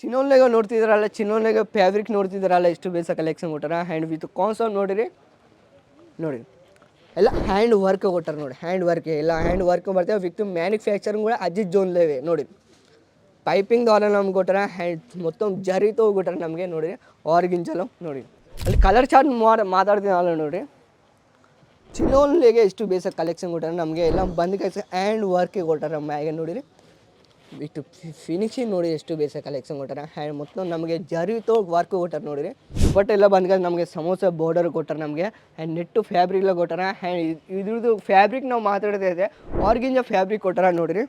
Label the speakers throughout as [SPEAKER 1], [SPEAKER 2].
[SPEAKER 1] ಚಿನ್ನೋನ್ಲೆಗ ನೋಡ್ತಿದ್ರಲ್ಲ, ಚಿನ್ನೋನ್ಲೆಗ fabric ನೋಡ್ತಿದ್ರಲ್ಲ, ಎಷ್ಟು ಬೇಸ collection ಕೊಟ್ಟಾರ? ಹ್ಯಾಂಡ್ ವಿತ್ ಕಾನ್ಸಪ್ ನೋಡಿರಿ ನೋಡಿ ಎಲ್ಲ ಹ್ಯಾಂಡ್ ವರ್ಕ್ ಕೊಟ್ಟಾರ ನೋಡಿ ಹ್ಯಾಂಡ್ ವರ್ಕ್ ಎಲ್ಲ ಹ್ಯಾಂಡ್ ವರ್ಕ್ ಬರ್ತೇವೆ ವಿತ್ ಮ್ಯಾನುಫ್ಯಾಕ್ಚರಿಂಗ್ ಕೂಡ ಅಜಿತ್ ಜೋನ್ಲೇವೆ ನೋಡಿ ಪೈಪಿಂಗ್ ಆಲ್ ನಮ್ಗೆ ಕೊಟ್ಟಾರ ಹ್ಯಾಂಡ್ ಮೊತ್ತ ಜರಿ ತೊಗೊಟ್ಟಾರ ನಮಗೆ, ನೋಡಿರಿ. ಆರ್ಗಿಂಜಲು ನೋಡಿ ಅಲ್ಲಿ ಕಲರ್ ಚಾರ್ಟ್ ಮಾತಾಡ್ತೀನಲ್ಲ ನೋಡಿರಿ. ಚಿನ್ನೋನ್ಲೆಗೆ ಎಷ್ಟು ಬೇಸ ಕಲೆಕ್ಷನ್ ಕೊಟ್ಟಾರ ನಮಗೆ, ಎಲ್ಲ ಬಂದ್ ಕೆಲಸ ಹ್ಯಾಂಡ್ ವರ್ಕಿಗೆ ಕೊಟ್ಟಾರ ಮ್ಯಾಗೆ, ನೋಡಿರಿ. ಇಟ್ಟು ಫಿನಿಶಿಂಗ್ ನೋಡಿ ಎಷ್ಟು ಬೇಸ ಕಲೆಕ್ಷನ್ ಕೊಟ್ಟಾರೆ. ಹ್ಯಾಂಡ್ ಮೊತ್ತ ನಮಗೆ ಜರಿತೋ ವರ್ಕ್ ಕೊಟ್ಟಾರೆ ನೋಡಿರಿ. ಬಟ್ ಎಲ್ಲ ಬಂದ್ಕೊಂಡು ನಮಗೆ ಸಮೋಸ ಬಾರ್ಡರ್ ಕೊಟ್ಟಾರೆ ನಮಗೆ. ಆ್ಯಂಡ್ ನೆಟ್ಟು ಫ್ಯಾಬ್ರಿಕ್ಲ ಕೊಟ್ಟಾರ. ಹ್ಯಾಂಡ್ ಇದ್ರದ್ದು ಫ್ಯಾಬ್ರಿಕ್ ನಾವು ಮಾತಾಡ್ತಾ ಇದೆ ಆರ್ಗಿಂಜ ಫ್ಯಾಬ್ರಿಕ್ ಕೊಟ್ಟಾರ ನೋಡಿರಿ.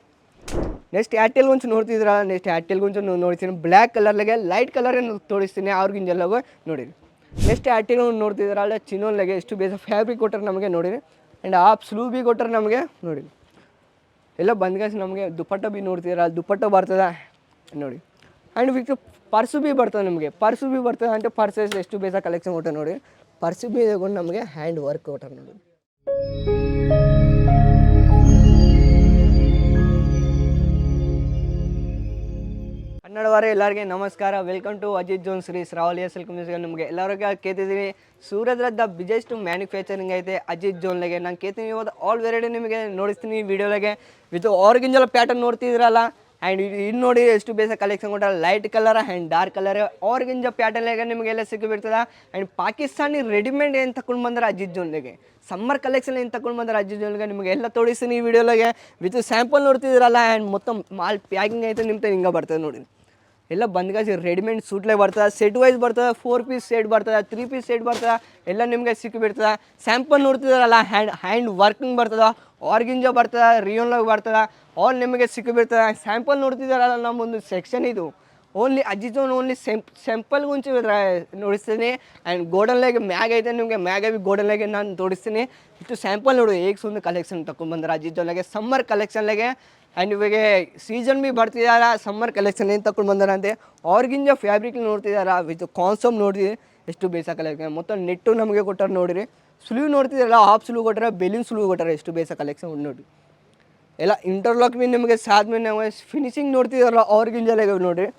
[SPEAKER 1] ನೆಕ್ಸ್ಟ್ ಏರ್ಟೆಲ್ ಗುಂಚು ನೋಡ್ತಿದ್ರ ನೆಕ್ಸ್ಟ್ ಏರ್ಟೆಲ್ ಗುಂಚು ನೋಡ್ತೀನಿ. ಬ್ಲ್ಯಾಕ್ ಕಲರ್ಲಾಗೆ ಲೈಟ್ ಕಲರ್ ತೋರಿಸ್ತೀನಿ ಆರ್ಗಿಂಜಲ್ಲಾಗ ನೋಡಿರಿ. ನೆಕ್ಸ್ಟ್ ಏರ್ಟೆಲ್ ನೋಡ್ತಿದ್ರಲ್ಲ ಚಿನ್ನೋನ್ಲಾಗೆ ಎಷ್ಟು ಬೇಸ ಫ್ಯಾಬ್ರಿಕ್ ಕೊಟ್ಟರೆ ನಮಗೆ ನೋಡಿರಿ. ಆ್ಯಂಡ್ ಆಪ್ ಸ್ಲೂ ಬಿ ಕೊಟ್ಟರೆ ನಮಗೆ ನೋಡಿರಿ. ಎಲ್ಲ ಬಂದ್ಗಾಸ್ ನಮಗೆ ದುಪ್ಪಟ್ಟ ಬಿ ನೋಡ್ತೀರಾ? ದುಪ್ಪಟ್ಟ ಬರ್ತದ? ನೋಡಿ. ಆ್ಯಂಡ್ ವಿತ್ ಪರ್ಸು ಬಿ ಬರ್ತದೆ ನಮಗೆ. ಪರ್ಸು ಬಿ ಬರ್ತದೆ ಅಂತ ಪರ್ಸಸ್ ಎಷ್ಟು ಬೇಸ ಕಲೆಕ್ಷನ್ ಕೊಟ್ಟ ನೋಡಿ. ಪರ್ಸು ಬಿ ತಗೊಂಡು ನಮಗೆ ಹ್ಯಾಂಡ್ ವರ್ಕ್ ಕೊಟ್ಟ ನೋಡಿ. ಎಲ್ಲರಿಗೆ ನಮಸ್ಕಾರ. Welcome to Ajith zone Shri Shravali S music ನಿಮಗೆ ಎಲ್ಲರಿಗೆ ಕೇಳ್ತಿದ್ದೀನಿ ಸೂರತ್ರದ ಬಿಜೆಸ್ಟ್ ಮ್ಯಾನುಫ್ಯಾಕ್ಚರಿಂಗ್ ಐತೆ ಅಜಿತ್ ಜೋನ್ಲಾಗೆ ನಾನು ಕೇಳ್ತೀನಿ ಇವತ್ತು ಆಲ್ ವೆರೈಟಿ ನಿಮಗೆ ನೋಡಿಸ್ತೀನಿ ವಿಡಿಯೋಲಾಗೆ ವಿತ್ ಆರ್ಗಿಂಜಲ್ ಪ್ಯಾಟರ್ನ್ ನೋಡ್ತಿದ್ರಲ್ಲ ಆ್ಯಂಡ್ ಇದು ನೋಡಿ ಎಷ್ಟು ಬೇಸ ಕಲೆಕ್ಷನ್ ಕೊಟ್ಟಾರ? Light colour and dark colour organza ನಿಮಗೆ ನಿಮಗೆಲ್ಲ ಸಿಕ್ಕಿಬಿಡ್ತದೆ? ಆ್ಯಂಡ್ ಪಾಕಿಸ್ತಾನಿ ರೆಡಿಮೇಡ್ ಏನು ತಗೊಂಡು ಬಂದ್ರೆ ಅಜಿತ್ ಜೋನ್ಗೆ ಸಮ್ಮರ್ ಕಲೆಕ್ಷನ್ ಏನು ತಗೊಂಡು ಬಂದ್ರೆ ಅಜಿತ್ ಜೋನ್ಗೆ ನಿಮಗೆ ಎಲ್ಲ ತೋರಿಸ್ತೀನಿ ಈ ವಿಡಿಯೋಲಾಗೆ ವಿತ್ ಸ್ಯಾಂಪಲ್ ನೋಡ್ತಿದ್ರಲ್ಲ ಆ್ಯಂಡ್ ಮೊತ್ತ ಮಾಲ್ ಪ್ಯಾಕಿಂಗ್ ಐತೆ ನಿಮ್ಮ ಹಿಂಗೆ ಬರ್ತದೆ ನೋಡಿ. ಎಲ್ಲ ಬಂದ್ಗಾಸಿ ರೆಡಿಮೇಡ್ ಸೂಟ್ಲೆ ಬರ್ತದೆ ಸೆಟ್ ವೈಸ್ ಬರ್ತದೆ ಫೋರ್ ಪೀಸ್ ಸೆಟ್ ಬರ್ತದೆ ತ್ರೀ ಪೀಸ್ ಸೆಟ್ ಬರ್ತದೆ, ಎಲ್ಲ ನಿಮಗೆ ಸಿಕ್ಕಿಬಿಡ್ತದೆ ಸ್ಯಾಂಪಲ್ ನೋಡ್ತಿದಾರಲ್ಲ ಹ್ಯಾಂಡ್ ಹ್ಯಾಂಡ್ ವರ್ಕಿಂಗ್ ಬರ್ತದೆ ಆರ್ಗಿಂಜ ಬರ್ತದೆ ರಿಯೋನ್ಲಾಗ ಬರ್ತದೆ ಆಲ್ ನಿಮಗೆ ಸಿಕ್ಕಿಬಿಡ್ತದೆ ಸ್ಯಾಂಪಲ್ ನೋಡ್ತಿದಾರಲ್ಲ ನಮ್ಮೊಂದು ಸೆಕ್ಷನ್ ಇದು. ಓನ್ಲಿ ಅಜಿಜೋನ್ ಓನ್ಲಿ ಸೆಂಪ್ ಸೆಂಪಲ್ ಗುಂಚು ನೋಡಿಸ್ತೀನಿ ಆ್ಯಂಡ್ ಗೋಡನ್ಲಾಗೆ ಮ್ಯಾಗ್ ಐತೆ ನಿಮಗೆ ಮ್ಯಾಗ ಬಿ ಗೋಡನ್ಲಾಗೆ ನಾನು ತೋರಿಸ್ತೀನಿ ಇಷ್ಟು ಸ್ಯಾಂಪಲ್ ನೋಡು ಹೇಗೆ ಸುಂದರ ಕಲೆಕ್ಷನ್ ತಗೊಂಡ್ಬಂದ್ರೆ ಅಜಿಜೋನ್ಲಾಗೆ ಸಮ್ಮರ್ ಕಲೆಕ್ಷನ್ಲಾಗೆ ಆ್ಯಂಡ್ ಇವಾಗ ಸೀಸನ್ ಬಿ ಬರ್ತಿದಾರ ಸಮ್ಮರ್ ಕಲೆಕ್ಷನ್ ಏನು ತಗೊಂಡು ಬಂದಾರಂತೆ ಆರ್ಗಿಂಜ ಫ್ಯಾಬ್ರಿಕ್ ನೋಡ್ತಿದಾರ ವಿತ್ ಕಾನ್ಸಮ್ ನೋಡಿ ಎಷ್ಟು ಬೇಸ ಕಲೆಕ್ಷನ್ ಮೊತ್ತ ನೆಟ್ಟು ನಮಗೆ ಕೊಟ್ಟಾರ ನೋಡಿರಿ ಸ್ಲೂ ನೋಡ್ತಿದಾರಲ್ಲ ಹಾಫ್ ಸ್ಲೂ ಕೊಟ್ಟಾರ ಬೆಲೂನ್ ಸ್ಲೂ ಕೊಟ್ಟಾರ ಎಷ್ಟು ಬೇಸ ಕಲೆಕ್ಷನ್ ನೋಡಿ ಎಲ್ಲ ಇಂಟರ್ಲಾಕ್ ಬಿ ನಿಮಗೆ ಸಾದ್ಮೇಲೆ ನಾವು ಫಿನಿಶಿಂಗ್ ನೋಡ್ತಿದಾರಲ್ಲ ಅವ್ರಿಗಿಂಜಲಾಗ ನೋಡಿರಿ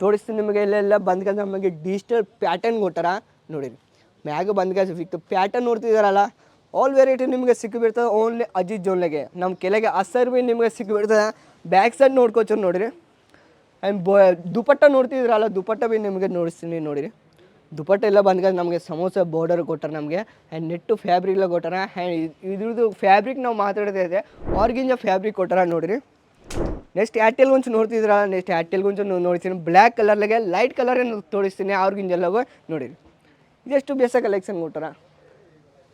[SPEAKER 1] ತೋರಿಸ್ತೀನಿ ನಿಮಗೆ ಇಲ್ಲೆಲ್ಲ ಬಂದ್ಕಂದ್ರೆ ನಮಗೆ ಡಿಜಿಟಲ್ ಪ್ಯಾಟರ್ನ್ ಕೊಟ್ಟಾರ ನೋಡಿರಿ. ಮ್ಯಾಗ ಬಂದ್ಕ ವಿತ್ ಪ್ಯಾಟರ್ನ್ ನೋಡ್ತಿದ್ದಾರಲ್ಲ ಆಲ್ ವೆರೈಟಿ ನಿಮಗೆ ಸಿಕ್ಕಿಬಿಡ್ತದೆ ಓನ್ಲಿ ಅಜಿತ್ ಜೋನ್ಲೆಗೆ ನಮ್ಮ ಕೆಳಗೆ ಅಸರ್ ಭೀ ನಿಮಗೆ ಸಿಕ್ಕಿಬಿಡ್ತದೆ ಬ್ಯಾಕ್ ಸೈಡ್ ನೋಡ್ಕೋಚರ್ ನೋಡಿರಿ. ಆ್ಯಂಡ್ ಬೊ, ದುಪಟ್ಟ ನೋಡ್ತಿದ್ರಲ್ಲ, ದುಪಟ್ಟ ಭೀ ನಿಮಗೆ ನೋಡಿಸ್ತೀನಿ ನೋಡಿರಿ. ದುಪಟ್ಟ ಎಲ್ಲ ಬಂದ್ಕಂದ್ರೆ ನಮಗೆ ಸಮೋಸ ಬಾರ್ಡರ್ ಕೊಟ್ಟಾರ ನಮಗೆ. ಆ್ಯಂಡ್ ನೆಟ್ಟು ಫ್ಯಾಬ್ರಿಕ್ಲ ಕೊಟ್ಟಾರ. ಆ್ಯಂಡ್ ಇದ್ರದ್ದು ಫ್ಯಾಬ್ರಿಕ್ ನಾವು ಮಾತಾಡ್ತಾ ಇದೆ ಆರ್ಗಿಂಜ ಫ್ಯಾಬ್ರಿಕ್ ಕೊಟ್ಟಾರ ನೋಡಿರಿ. ನೆಕ್ಸ್ಟ್ ಏರ್ಟೆಲ್ ಗುಂಚು ನೋಡ್ತಿದ್ರ ನೆಕ್ಸ್ಟ್ ಏರ್ಟೆಲ್ ಗುಂಚು ನೋಡ್ತೀನಿ. ಬ್ಲ್ಯಾಕ್ ಕಲರ್ಲಾಗೆ ಲೈಟ್ ಕಲರ್ ತೋರಿಸ್ತೀನಿ ಅವ್ರಿಗಿಂಜೆಲ್ಲವ ನೋಡಿರಿ. ಇದೆಷ್ಟು ಬೇಸ ಕಲೆಕ್ಷನ್ ಕೊಟ್ಟಾರ?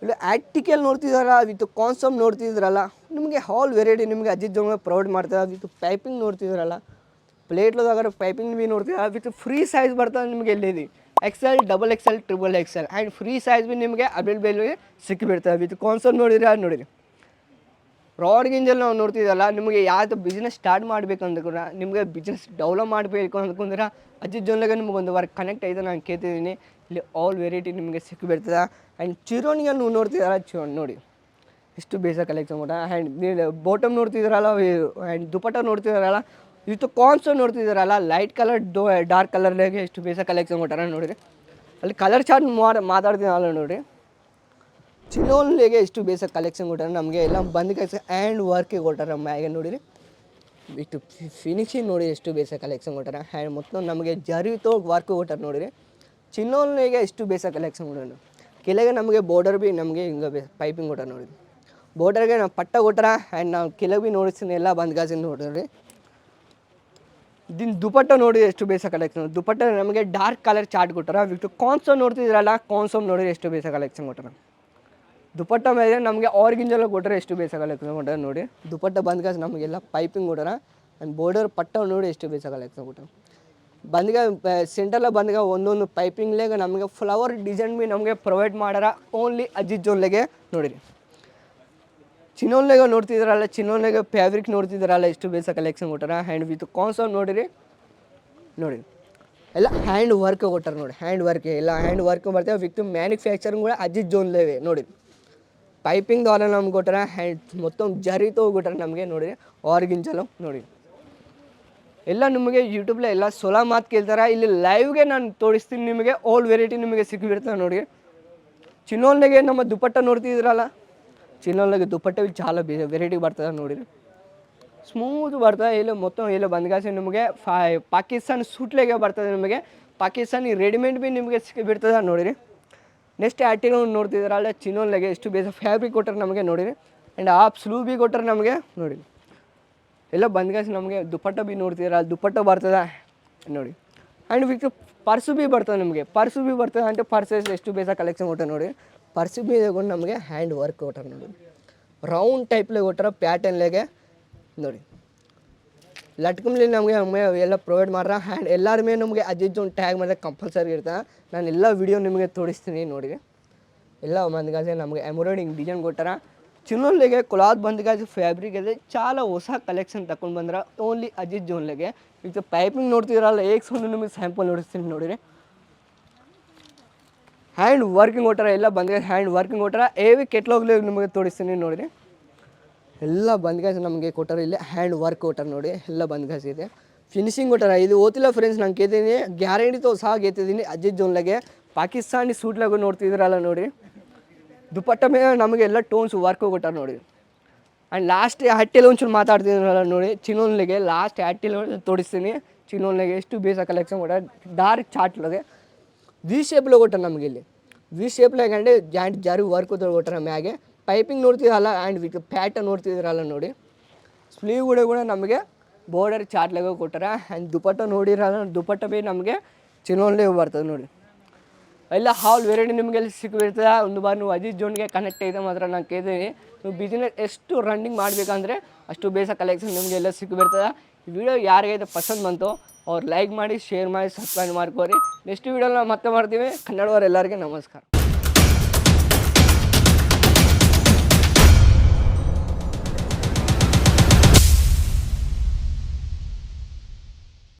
[SPEAKER 1] ಇಲ್ಲ ಆ್ಯಕ್ಟಿಕಲ್ ನೋಡ್ತಿದಾರ ವಿತ್ ಕಾನ್ಸಮ್ ನೋಡ್ತಿದ್ರಲ್ಲ? ನಿಮಗೆ ಹಾಲ್ ವೆರೈಟಿ ನಿಮಗೆ ಅಜಿತ್ ಜೋಮ ಪ್ರೊವೈಡ್ ಮಾಡ್ತಾರೆ ವಿತ್ ಪೈಪಿಂಗ್ ನೋಡ್ತಿದ್ರಲ್ಲ ಪ್ಲೇಟ್ಲದಾಗ ಪೈಪಿಂಗ್ ಭೀ ನೋಡ್ತೀರಾ? ವಿತ್ ಫ್ರೀ ಸೈಜ್ ಬರ್ತದೆ ನಿಮಗೆ ಎಲ್ಲಿದೆ? XL double XL triple XL and free size ಭೀ ನಿಮಗೆ ಅವೈಲೇಬಲ್ ಸಿಕ್ಕಿಬಿಡ್ತದೆ ವಿತ್ ಕಾನ್ಸಮ್ ನೋಡಿದ್ರೆ? ನೋಡಿರಿ. ರಾಡ್ ಗಿಂಜಲ್ ನಾವು ನೋಡ್ತಿದ್ದಲ್ಲ ನಿಮಗೆ ಯಾವ್ದು ಬಿಸ್ನೆಸ್ ಸ್ಟಾರ್ಟ್ ಮಾಡಬೇಕು ಅಂದ್ಕೊಂಡ್ರೆ ನಿಮಗೆ ಬಿಸ್ನೆಸ್ ಡೆವಲಪ್ ಮಾಡಬೇಕು ಅಂದ್ಕೊಂಡ್ರೆ ಅಜ್ಜಿ ಜೊನ್ಲಾಗೆ ನಿಮ್ಗೆ ಒಂದು ವಾರ ಕನೆಕ್ಟ್ ಐತೆ ನಾನು ಕೇಳ್ತಿದ್ದೀನಿ. ಇಲ್ಲಿ ಆಲ್ ವೆರೈಟಿ ನಿಮಗೆ ಸಿಕ್ಕಿಬಿಡ್ತದೆ ಆ್ಯಂಡ್ ಚಿರೋನಿಗೆ ನೀವು ನೋಡ್ತಿದ್ದಾರ ಚಿರೋಣಿ ನೋಡಿ. ಎಷ್ಟು ಬೇಸ ಕಲೆಕ್ಷನ್ ಕೊಟ್ಟ ಆ್ಯಂಡ್ ಬಾಟಮ್ ನೋಡ್ತಿದ್ದಾರಲ್ಲ ಆ್ಯಂಡ್ ದುಪಟ್ಟ ನೋಡ್ತಿದ್ದಾರಲ್ಲ, ಇಷ್ಟು ಕಾನ್ಸು ನೋಡ್ತಿದ್ದಾರಲ್ಲ ಲೈಟ್ ಕಲರ್ ಡಾರ್ಕ್ ಕಲರ್ನಾಗೆ ಎಷ್ಟು ಬೇಸ ಕಲೆಕ್ಷನ್ ಕೊಟ್ಟಾರ ನೋಡಿರಿ. ಅಲ್ಲಿ ಕಲರ್ ಚಾರ್ಟ್ ಮಾತಾಡ್ತೀನಲ್ಲ, ನೋಡಿರಿ. ಚಿನ್ನೋನ್ಲಿಗೆ ಎಷ್ಟು ಬೇಸ ಕಲೆಕ್ಷನ್ ಕೊಟ್ಟಾರೆ ನಮಗೆ ಎಲ್ಲ ಬಂದ್ ಕೈಸ ಹ್ಯಾಂಡ್ ವರ್ಕಿಗೆ ಕೊಟ್ಟಾರೆ ಮ್ಯಾಗೆ ನೋಡಿರಿ. ಇಷ್ಟು ಫಿನಿಶಿಂಗ್ ನೋಡಿ ಎಷ್ಟು ಬೇಸ ಕಲೆಕ್ಷನ್ ಕೊಟ್ಟಾರೆ ಹ್ಯಾಂಡ್ ಮೊತ್ತ ನಮಗೆ ಜರಿతో ವರ್ಕ್ ಕೊಟ್ಟಾರೆ ನೋಡಿರಿ. ಚಿನ್ನೋನ್ಲಿಗೆ ಎಷ್ಟು ಬೇಸ ಕಲೆಕ್ಷನ್ ಕೊಡೋಣ ಕೆಳಗೆ ನಮಗೆ ಬಾರ್ಡರ್ ಬಿ ನಮಗೆ ಹಿಂಗೆ ಪೈಪಿಂಗ್ ಕೊಟ್ಟಾರೆ ನೋಡಿರಿ. ಬಾರ್ಡರ್ಗೆ ನಾವು ಪಟ್ಟ ಕೊಟ್ಟಾರ ಆ್ಯಂಡ್ ನಾವು ಕೆಳಗೆ ಬಿ ನೋಡಿಸ್ತೀನಿ, ಎಲ್ಲ ಬಂದ್ ಗಾಜಿನ ನೋಡಿರಿ ದಿನ ದುಪಟ್ಟ ನೋಡಿ ಎಷ್ಟು ಬೇಸ ಕಲೆಕ್ಷನ್ ದುಪಟ್ಟ ನಮಗೆ ಡಾರ್ಕ್ ಕಲರ್ ಚಾರ್ಟ್ ಕೊಟ್ಟಾರ. ಟು ಕಾನ್ಸೋ ನೋಡ್ತಿದ್ರಲ್ಲ ಕಾನ್ಸೋಮ್ ನೋಡಿದ್ರೆ ಎಷ್ಟು ಬೇಸ ಕಲೆಕ್ಷನ್ ಕೊಟ್ಟಾರ. ದುಪಟ್ಟ ಮೇಲೆ ನಮಗೆ ಆರ್ಗಿಂಜಲ್ಲ ಕೊಟ್ಟರೆ ಎಷ್ಟು ಬೇಸಾಗಲ್ಲ ಎಕ್ಸಾಮ್ ನೋಡಿ. ದುಪಟ್ಟ ಬಂದ್ಗಾಸ್ ನಮಗೆಲ್ಲ ಪೈಪಿಂಗ್ ಕೊಡೋಣ. ಆ್ಯಂಡ್ ಬೋರ್ಡರ್ ಪಟ್ಟ ನೋಡಿ ಎಷ್ಟು ಬೇಸಾಗಲ್ಲ ಎಕ್ಸಾಮ್ ಕೊಟ್ಟಾರ ಬಂದ್ಗ ಸೆಂಟರ್ಲ ಬಂದ್ಗ ಒಂದೊಂದು ಪೈಪಿಂಗ್ಲೇಗ ನಮಗೆ ಫ್ಲವರ್ ಡಿಸೈನ್ ಭೀ ನಮಗೆ ಪ್ರೊವೈಡ್ ಮಾಡಾರ ಓನ್ಲಿ ಅಜಿತ್ ಜೋನ್ಲೆಗೆ ನೋಡಿರಿ. ಚಿನ್ನೋನ್ಲೆಗ ನೋಡ್ತಿದ್ರಲ್ಲ ಚಿನ್ನೋನ್ಲೆಗ ಫ್ಯಾಬ್ರಿಕ್ ನೋಡ್ತಿದ್ರಲ್ಲ ಎಷ್ಟು ಬೇಸ ಕಲೆಕ್ಷನ್ ಕೊಟ್ಟಾರ ಹ್ಯಾಂಡ್ ವಿತ್ ಕಾನ್ಸೋ ನೋಡಿರಿ. ನೋಡಿ ಎಲ್ಲ ಹ್ಯಾಂಡ್ ವರ್ಕ್ ಕೊಟ್ಟಾರ ನೋಡಿ ಹ್ಯಾಂಡ್ ವರ್ಕ್ ಎಲ್ಲ. ಹ್ಯಾಂಡ್ ವರ್ಕ್ ಬರ್ತೇವೆ ವಿತ್ ಮ್ಯಾನುಫ್ಯಾಕ್ಚರಿಂಗ್ ಕೂಡ ಅಜಿತ್ ಜೋನ್ಲೇವೆ ನೋಡಿ ಪೈಪಿಂಗ್ పైపింగ్ ನಮ್ಗೆ ಕೊಟ್ಟರೆ కొట్టరా అండ్ మొత్తం జరితో ನಮಗೆ ನೋಡಿ ನೋಡಿರಿ ಜಲ ನೋಡಿ. ಎಲ್ಲ ನಿಮಗೆ ಯೂಟ್ಯೂಬ್ಲೆ ಎಲ್ಲ ಸೊಲ ಮಾತು ಕೇಳ್ತಾರೆ. ಇಲ್ಲಿ ಲೈವ್ಗೆ ನಾನು ತೋರಿಸ್ತೀನಿ ನಿಮಗೆ ಓಲ್ಡ್ ವೆರೈಟಿ ನಿಮಗೆ ಸಿಕ್ಕಿಬಿಡ್ತಾರೆ ನೋಡಿ ಚಿನ್ನೋಲ್ನಾಗೆ ನಮ್ಮ ದುಪ್ಪಟ್ಟ ನೋಡ್ತಿದ್ದೀರಲ್ಲ ಚಿನ್ನೋಲ್ನಾಗೆ ದುಪ್ಪಟ್ಟ ಚಾಲ ವೆರೈಟಿ ಬರ್ತದೆ ನೋಡಿ ಸ್ಮೂತ್ ಬರ್ತದೆ. ಇಲ್ಲಿ ಮೊತ್ತ ಇಲ್ಲಿ ಬಂದ್ಗಾಸಿ ನಿಮಗೆ ಫಾ ಪಾಕಿಸ್ತಾನ್ ಸೂಟ್ಲೆಗೆ ಬರ್ತದೆ ನಿಮಗೆ. ಪಾಕಿಸ್ತಾನಿ ರೆಡಿಮೇಡ್ ಭೀ ನಿಮಗೆ ಸಿಕ್ಕಿಬಿಡ್ತದೆ ನೋಡಿರಿ. ನೆಕ್ಸ್ಟ್ ಆರ್ಟಿಕಲ್ ನೋಡ್ತಿದ್ದೀರಲ್ಲ ಚಿನ್ನೋಲ್ನಾಗೆ ಎಷ್ಟು ಬೇಸ ಫ್ಯಾಬ್ರಿಕ್ ಕೊಟ್ಟರೆ ನಮಗೆ ನೋಡಿರಿ. ಆ್ಯಂಡ್ ಆಫ್ ಸ್ಲೂ ಬಿ ಕೊಟ್ಟರೆ ನಮಗೆ ನೋಡಿ ಎಲ್ಲ ಬಂದ್ಗಾಸಿ ನಮಗೆ ದುಪ್ಪಟ್ಟ ಬಿ ಅಲ್ಲಿ ದುಪ್ಪಟ್ಟ ಬರ್ತದೆ ನೋಡಿ. ಆ್ಯಂಡ್ ವಿತ್ ಪರ್ಸು ಬಿ ಬರ್ತದೆ ನಮಗೆ. ಪರ್ಸು ಬಿ ಬರ್ತದೆ ಅಂತ ಪರ್ಸಸ್ ಎಷ್ಟು ಬೇಸ ಕಲೆಕ್ಷನ್ ಕೊಟ್ಟರೆ ನೋಡಿ ಪರ್ಸು ಬಿ ತಗೊಂಡು ನಮಗೆ ಹ್ಯಾಂಡ್ ವರ್ಕ್ ಕೊಟ್ಟಾರೆ ನೋಡಿ ರೌಂಡ್ ಟೈಪ್ಲೆ ಕೊಟ್ಟರೆ ಪ್ಯಾಟರ್ನ್ಲೆಗೆ ನೋಡಿ ಲಟ್ಕಂಬ್ಲಿ ನಮಗೆ ಒಮ್ಮೆ ಎಲ್ಲ ಪ್ರೊವೈಡ್ ಮಾಡ್ರೆ. ಹ್ಯಾಂಡ್ ಎಲ್ಲರೂ ನಮಗೆ ಅಜ್ಜಿಜ್ಜು ಒಂದು ಟ್ಯಾಗ್ ಮಾಡಿದ್ರೆ ಕಂಪಲ್ಸರಿ ಇರ್ತದೆ ನಾನು ಎಲ್ಲ ವಿಡಿಯೋ ನಿಮಗೆ ತೋರಿಸ್ತೀನಿ ನೋಡಿ ಎಲ್ಲ ಮಂದಿಗಾಜೆ ನಮಗೆ ಎಂಬ್ರಾಯ್ಡಿಂಗ್ ಡಿಸೈನ್ ಕೊಟ್ಟಾರ. ಚಿನ್ನೊಲ್ಲಿಗೆ ಕ್ಲಾತ್ ಬಂದಿಗಾಜ್ ಫ್ಯಾಬ್ರಿಕ್ ಇದೆ ಚಾಲ ಹೊಸ ಕಲೆಕ್ಷನ್ ತಗೊಂಡು ಬಂದ್ರೆ ಓನ್ಲಿ ಅಜಿತ್ ಜೋನ್ಲಿಗೆ. ಈಗ ಪೈಪಿಂಗ್ ನೋಡ್ತಿದ್ರಲ್ಲ ಏಕ್ ಸೊಂದು ನಿಮಗೆ ಸ್ಯಾಂಪಲ್ ನೋಡಿಸ್ತೀನಿ ನೋಡಿರಿ. ಹ್ಯಾಂಡ್ ವರ್ಕಿಂಗ್ ಕೊಟ್ಟಾರ, ಎಲ್ಲ ಬಂದಿಗೆ ಹ್ಯಾಂಡ್ ವರ್ಕಿಂಗ್ ಕೊಟ್ಟಾರ. ಏವಿ ಕೆಟ್ಲಾಗ್ಲಿ ನಿಮಗೆ ತೋರಿಸ್ತೀನಿ ನೋಡಿರಿ. ಎಲ್ಲ ಬಂದ್ಗಾಯ್ಸ್ ನಮಗೆ ಕೊಟ್ಟರು ಇಲ್ಲೇ ಹ್ಯಾಂಡ್ ವರ್ಕ್ ಕೊಟ್ಟರು ನೋಡಿ, ಎಲ್ಲ ಬಂದ್ಗಾಯ್ಸ್ ಇದೆ. ಫಿನಿಶಿಂಗ್ ಕೊಟ್ಟಾರ ಇದು ಓದಿಲ್ಲ ಫ್ರೆಂಡ್ಸ್ ನಂಗೆ ಕೇಳ್ತಿದ್ದೀನಿ ಗ್ಯಾರಂಟಿ ತೋ ಸಹ ಗೆತ್ತಿದ್ದೀನಿ ಅಜಿತ್ ಜೋನ್ಲಾಗೆ. ಪಾಕಿಸ್ತಾನಿ ಸೂಟ್ಲಾಗೂ ನೋಡ್ತಿದ್ದೀರಲ್ಲ ನೋಡಿ. ದುಪ್ಪಟ್ಟ ಮೇಲೆ ನಮಗೆಲ್ಲ ಟೋನ್ಸ್ ವರ್ಕು ಕೊಟ್ಟಾರ ನೋಡಿ. ಆ್ಯಂಡ್ ಲಾಸ್ಟ್ ಹಟ್ಟಿಲಿ ಒಂಚೂರು ಮಾತಾಡ್ತಿದ್ರಲ್ಲ ನೋಡಿ, ಚಿನೋನ್ಲಿಗೆ ಲಾಸ್ಟ್ ಹಟ್ಟಿಲ್ ತೋರಿಸ್ತೀನಿ ಚಿನ್ನೋನ್ಲಿಗೆ ಎಷ್ಟು ಬೇಸ ಕಲೆಕ್ಷನ್ ಕೊಟ್ಟ ಡಾರ್ಕ್ ಚಾಟ್ಲಾಗೆ ವಿ ಶೇಪ್ಲೋ ಕೊಟ್ಟರು ನಮಗೆ ಇಲ್ಲಿ. ವಿ ಶೇಪ್ಲಾಗಂಡೆ ಜಾಯಿಂಟ್ ಜಾರಿ ವರ್ಕ್ ಕೊಟ್ಟಾರ ಮ್ಯಾಗೆ ಪೈಪಿಂಗ್ ನೋಡ್ತಿದ್ರಲ್ಲ ಆ್ಯಂಡ್ ವಿತ್ ಪ್ಯಾಟರ್ನ್ ನೋಡ್ತಿದ್ರಲ್ಲ ನೋಡಿ ಸ್ಲೀವ್ ಕೂಡ ಕೂಡ ನಮಗೆ ಬಾರ್ಡರ್ ಚಾರ್ಟ್ ಲೆಗ ಕೊಟ್ಟಾರೆ ಆ್ಯಂಡ್ ದುಪಟ್ಟ ನೋಡಿರಲ್ಲ, ದುಪಟ್ಟ ಬಿ ನಮಗೆ ಚಿನ್ನೋನ್ಲೇ ಬರ್ತದೆ ನೋಡಿ. ಎಲ್ಲ ಹಾಲ್ ವೆರೈಟಿ ನಿಮಗೆ ಎಲ್ಲಿ ಸಿಕ್ಕಿರ್ತದೆ ಒಂದು ಬಾರಿ ನೀವು ಅಜಿತ್ ಜೋನ್ಗೆ ಕನೆಕ್ಟ್ ಆಗಿದೆ ಮಾತ್ರ ನಾನು ಕೇಳ್ತೀನಿ. ನೀವು ಬಿಸ್ನೆಸ್ ಎಷ್ಟು ರನ್ನಿಂಗ್ ಮಾಡಬೇಕಂದ್ರೆ ಅಷ್ಟು ಬೇಸ ಕಲೆಕ್ಷನ್ ನಿಮಗೆ ಎಲ್ಲ ಸಿಕ್ಕಿಬಿಡ್ತದೆ ಈ ವಿಡಿಯೋ ಯಾರಿಗೈತೆ ಪಸಂದ್ ಬಂತು, ಅವ್ರು ಲೈಕ್ ಮಾಡಿ ಶೇರ್ ಮಾಡಿ ಸಬ್ಸ್ಕ್ರೈಬ್ ಮಾಡ್ಕೋರಿ. ನೆಕ್ಸ್ಟ್ ವೀಡಿಯೋನ ಮತ್ತೆ ಮಾಡ್ತೀವಿ. ಕನ್ನಡವರೆಲ್ಲರಿಗೆ ನಮಸ್ಕಾರ.